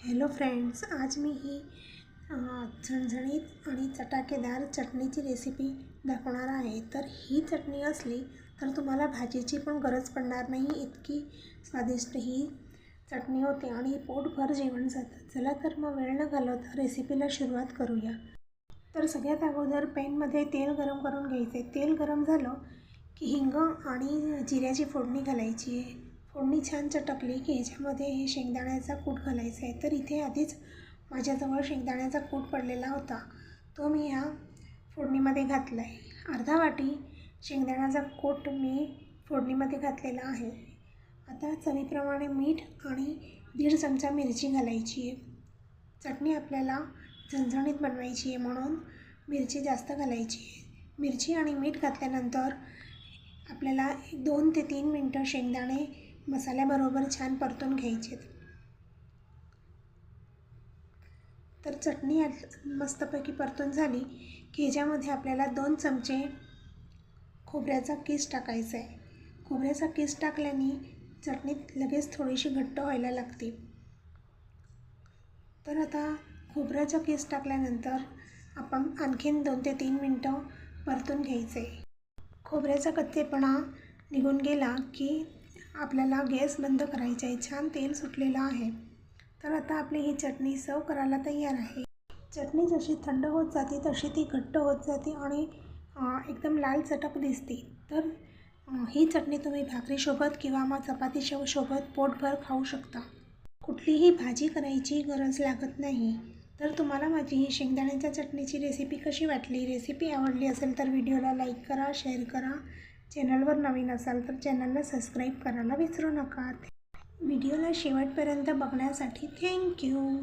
Hello friends आज मी ही झणझणीत आणि चटाकेदार चटणीची रेसिपी दाखवणार आहे. तर ही चटणी असली तर तुम्हाला भाजीची पण गरज पडणार नाही. इतकी स्वादिष्ट ही चटणी होते आणि पोटभर जेवण जातं. चला तर मग वेळ न घालवता रेसिपीला सुरुवात करूया. तर सगळ्यात अगोदर पॅनमध्ये तेल गरम करून घ्यायचे तेल गरम झालं की हिंग आणि जिऱ्याची फोडणी घालायची आहे. फोडणी छान चटकली की ह्याच्यामध्ये हे शेंगदाण्याचा कूट घालायचा आहे. तर इथे आधीच माझ्याजवळ शेंगदाण्याचा कूट पडलेला होता. तो मी ह्या फोडणीमध्ये घातला आहे. अर्धा वाटी शेंगदाण्याचा कूट मी फोडणीमध्ये घातलेला आहे. आता चवीप्रमाणे मीठ आणि दीड चमचा मिरची घालायची आहे. चटणी आपल्याला झणझणीत बनवायची आहे म्हणून मिरची जास्त घालायची आहे. मिरची आणि मीठ घातल्यानंतर आपल्याला दोन ते तीन मिनटं शेंगदाणे मसाल्याबरोबर छान परतून घ्यायचे. तर चटणी मस्तपैकी परतून झाली की ह्याच्यामध्ये आपल्याला दोन चमचे खोबऱ्याचा किस टाकायचा आहे. खोबऱ्याचा किस टाकल्याने चटणीत लगेच थोडीशी घट्ट व्हायला लागते. तर आता खोबऱ्याचा केस टाकल्यानंतर आपण आणखीन दोन ते तीन मिनटं परतून घ्यायचे. खोबऱ्याचा कच्चेपणा निघून गेला की आपल्याला गॅस बंद करायचा आहे. छान तेल सुटलेलं आहे. तर आता आपली ही चटणी सर्व करायला तयार आहे. चटणी जशी थंड होत जाते तशी ती घट्ट होत जाते आणि एकदम लाल चटक दिसते. तर ही चटणी तुम्ही भाकरीसोबत किंवा मग चपातीसो सोबत पोटभर खाऊ शकता. कुठलीही भाजी करायची गरज लागत नाही. तर तुम्हाला माझी ही शेंगदाण्याच्या चटणीची रेसिपी कशी वाटली? रेसिपी आवडली असेल तर व्हिडिओला लाईक करा शेअर करा. चॅनलवर नवीन असाल तर चॅनलला सबस्क्राईब करायला विसरू नका. व्हिडिओला शेवटपर्यंत बघण्यासाठी थँक्यू.